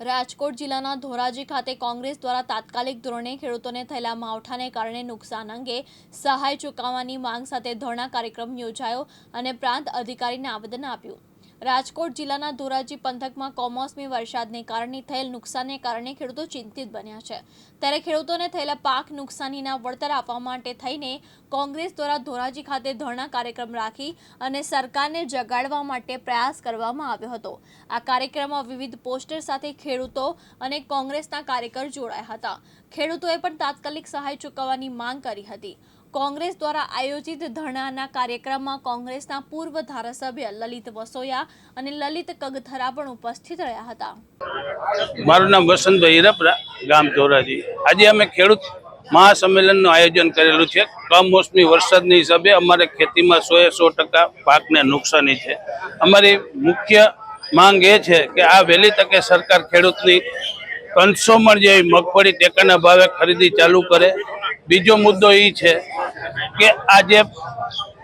રાજકોટ જિલ્લાના ધોરાજી ખાતે કોંગ્રેસ દ્વારા તાત્કાલિક ધોરણે ખેડૂતોને થયેલા માવઠાને કારણે નુકસાન અંગે સહાય ચૂકવવાની માંગ સાથે ધરણા કાર્યક્રમ યોજાયો અને પ્રાંત અધિકારીને આવેદન આપ્યું. રાજકોટ જિલ્લાના ધોરાજી પંથકમાં કમોસમી વરસાદને કારણે થયેલ નુકસાનને કારણે ખેડૂતો ચિંતિત બન્યા છે. ત્યારે ખેડૂતોને થયેલા પાક નુકસાનીના વળતર આપવા માટે થઈને કોંગ્રેસ દ્વારા ધોરાજી ખાતે ધરણા કાર્યક્રમ રાખી અને સરકારને જગાડવા માટે પ્રયાસ કરવામાં આવ્યો હતો. આ કાર્યક્રમમાં વિવિધ પોસ્ટર સાથે ખેડૂતો અને કોંગ્રેસના કાર્યકર જોડાયા હતા. ખેડૂતોએ પણ તાત્કાલિક સહાય ચૂકવવાની માંગ કરી હતી. કોંગ્રેસ દ્વારા આયોજિત ધરણાના કાર્યક્રમમાં કોંગ્રેસના પૂર્વ ધારાસભ્ય લલિત વસોયા અને લલિત કગથરા પણ ઉપસ્થિત રહ્યા હતા. મારું નામ વસંતભાઈ હિરપરા, ગામ ધોરાજી. આજે અમે ખેડૂત મહાસંમેલનનું આયોજન કરેલું છે. કમોસમી વરસાદની હિસાબે અમારે ખેતીમાં સો એ સો ટકા પાકને નુકસાની છે. અમારી મુખ્ય માંગ એ છે કે આ વહેલી તકે સરકાર ખેડૂતની ત્રણસો મણ જેવી મગફળી ટેકાના ભાવે ખરીદી ચાલુ કરે. બીજો મુદ્દો એ છે કે આ જે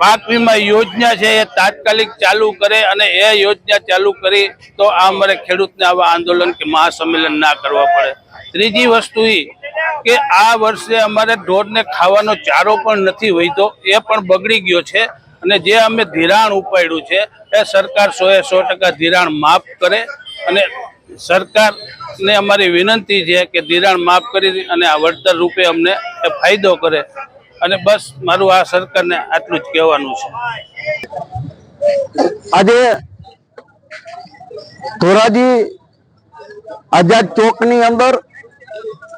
પાક વીમા યોજના છે એ તાત્કાલિક ચાલુ કરે અને એ યોજના ચાલુ કરી તો આ અમારે ખેડૂતને આવા આંદોલન કે મહાસંમેલન ના કરવા પડે. ત્રીજી વસ્તુ એ કે આ વર્ષે અમારે ઢોરને ખાવાનો ચારો પણ નથી વહીતો, એ પણ બગડી ગયો છે અને જે અમે ધિરાણ ઉપાડ્યું છે એ સરકાર સો એ સો ટકા ધિરાણ માફ કરે અને સરકારને અમારી વિનંતી છે કે ધિરાણ માફ કરી અને આ વળતર રૂપે અમને ફાયદો કરે. અને બસ મારું આ સરકારને આટલું જ કહેવાનું છે. આજે ધોરાજી આઝાદ ચોકની અંદર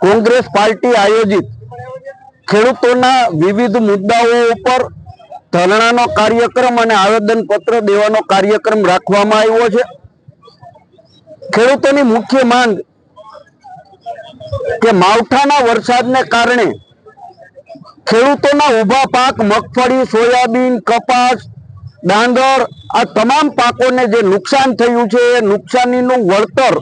કોંગ્રેસ પાર્ટી આયોજિત. ખેડૂતોના વિવિધ મુદ્દાઓ ઉપર ધરણાનો કાર્યક્રમ અને આવેદન પત્ર દેવાનો કાર્યક્રમ રાખવામાં આવ્યો છે. ખેડૂતોની મુખ્ય માંગ કે માવઠાના વરસાદને કારણે ખેડૂતોના ઊભા પાક, મગફળી, સોયાબીન, કપાસ, ડાંગર, આ તમામ પાકોને જે નુકસાન થયું છે, એ નુકસાનીનું વળતર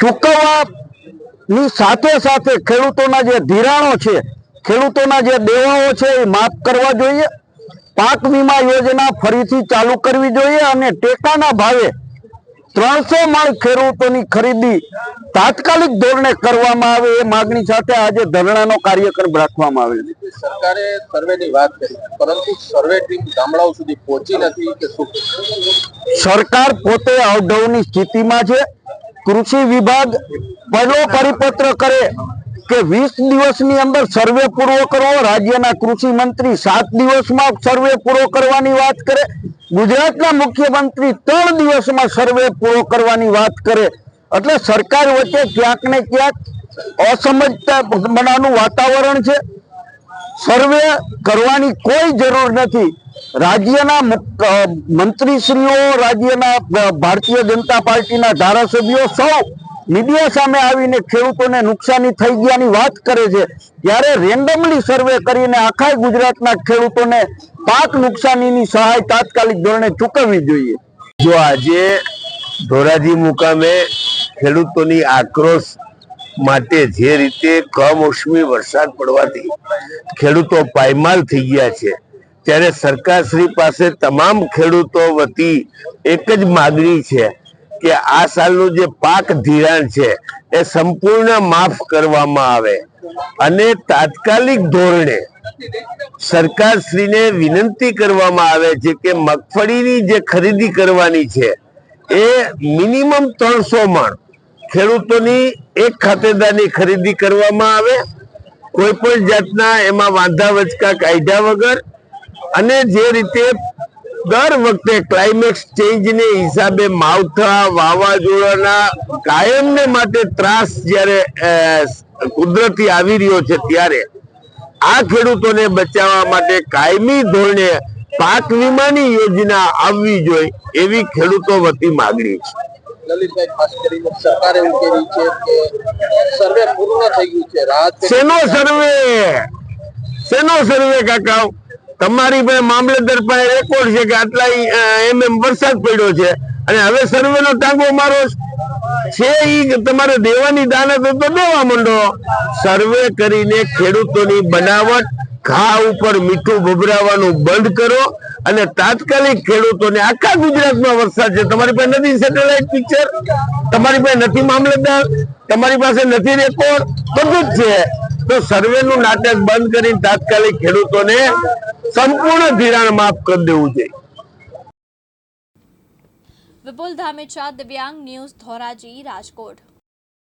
ચૂકવવાની સાથે સાથે ખેડૂતોના જે ધિરાણો છે, ખેડૂતોના જે દેવાઓ છે, એ માફ કરવા જોઈએ. પાક વીમા યોજના ફરીથી ચાલુ કરવી જોઈએ અને ટેકાના ભાવે ત્રણસો મણ ખેડૂતોની ખરીદી તાત્કાલિક ધોરણે કરવામાં આવે એ માગણી સાથે આજે ધરણાનો કાર્યક્રમ રાખવામાં આવેલ છે. સરકારે સર્વેની વાત કરી પરંતુ સર્વે ટીમ ગામડાઓ સુધી પહોંચી નથી કે શું? સરકાર પોતે અવઢવની સ્થિતિમાં છે. કૃષિ વિભાગ પહેલો પરિપત્ર કરે કે વીસ દિવસની અંદર સર્વે પૂરો કરવો. રાજ્યના કૃષિ મંત્રી સાત દિવસમાં સર્વે પૂરો કરવાની વાત કરે. ગુજરાતના મુખ્યમંત્રી ત્રણ દિવસમાં સર્વે પૂરો કરવાની વાત કરે. એટલે સરકાર વચ્ચે ક્યાંક ને ક્યાંક અસમજતા બનાવવાનું વાતાવરણ છે. સર્વે કરવાની કોઈ જરૂર નથી. રાજ્યના મંત્રીશ્રીઓ, રાજ્યના ભારતીય જનતા પાર્ટીના ધારાસભ્યો સૌ મીડિયા સામે આવીને ખેડૂતોને નુકસાની થઈ ગયાની વાત કરે છે. ત્યારે રેન્ડમલી સર્વે કરીને આખા ગુજરાતના ખેડૂતોને પાક નુકસાનીની સહાય તાત્કાલિક ધોરણે ચૂકવવી જોઈએ. જો આજે ધોરાજી મુકામે ખેડૂતોની આક્રોશ માટે જે રીતે કમોસમી વરસાદ પડવાથી ખેડૂતો પાયમાલ થઈ ગયા છે, ત્યારે સરકારશ્રી પાસે તમામ ખેડૂતો વતી એક જ માગણી છે કે આ સાલનું જે પાક ધિરાણ છે, એ સંપૂર્ણ માફ કરવામાં આવે. અને તાત્કાલિક ધોરણે સરકારશ્રીને વિનંતી કરવામાં આવે છે કે મગફળીની જે ખરીદી કરવાની છે, એ મિનિમમ ત્રણસો મણ ખેડૂતોની એક ખાતેદારની ખરીદી કરવામાં આવે, કોઈ પણ જાતના એમાં વાંધા વચકા, કાયદા વગર, અને જે રીતે દર વખતે ક્લાઇમેક્સ ચેન્જને હિસાબે માવઠા, વાવાઝોડાના કાયમને માટે ત્રાસ જ્યારે કુદરતી આવી રહ્યો છે ત્યારે, આ ખેડૂતોને બચાવવા માટે કાયમી ધોરણે પાક વીમાની યોજના આવવી જોઈએ એવી ખેડૂતો વતી માગણી છે. લલિતભાઈ ખાસ કરીને સરકારે કહી છે કે સર્વે પૂર્ણ થઈ ગયું છે. રાહત શેનો સર્વે? શેનો સર્વે કાકા? તમારી પાસે મામલતદાર પાસે રેકોર્ડ છે કે આટલા એમ એમ વરસાદ પડ્યો છે અને હવે સર્વે નો ટાંગો મારો છે. ઈ તમારે દેવાની દાનત તો દેવા માંડો. સર્વે કરીને ખેડૂતોની બનાવટ ઘા ઉપર મીઠું ભભરાવાનું બંધ કરો. અને તાત્કાલિક ખેડૂતોને આખા ગુજરાતમાં વરસાદ છે. તમારી પાસે નથી સેટેલાઇટ પિક્ચર તમારી પાસે નથી મામલતદાર? તમારી પાસે નથી રેકોર્ડ બધું છે. તો સર્વેનું નાટક બંધ કરીને તાત્કાલિક ખેડૂતોને સંપૂર્ણ ધિરાણ માફ કરી દેવું જોઈએ. વિપુલ ધામેચા, દિવ્યાંગ ન્યૂઝ ધોરાજી, રાજકોટ.